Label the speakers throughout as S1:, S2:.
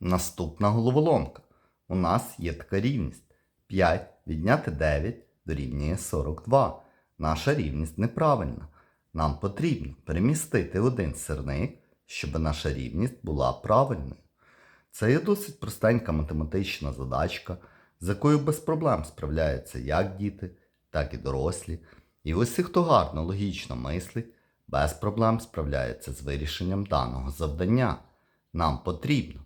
S1: Наступна головоломка. У нас є така рівність. 5 відняти 9 дорівнює 42. Наша рівність неправильна. Нам потрібно перемістити один сирник, щоб наша рівність була правильною. Це є досить простенька математична задачка, з якою без проблем справляються як діти, так і дорослі. І усі, хто гарно логічно мислить, без проблем справляється з вирішенням даного завдання. Нам потрібно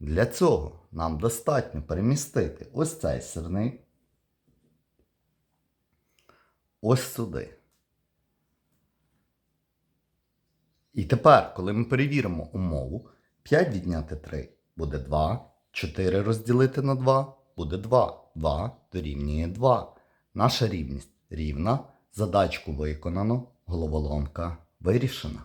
S1: Для цього нам достатньо перемістити ось цей сирник ось сюди. І тепер, коли ми перевіримо умову, 5 відняти 3 буде 2, 4 розділити на 2 буде 2. 2 дорівнює 2. Наша рівність рівна. Задачку виконано, головоломка вирішена.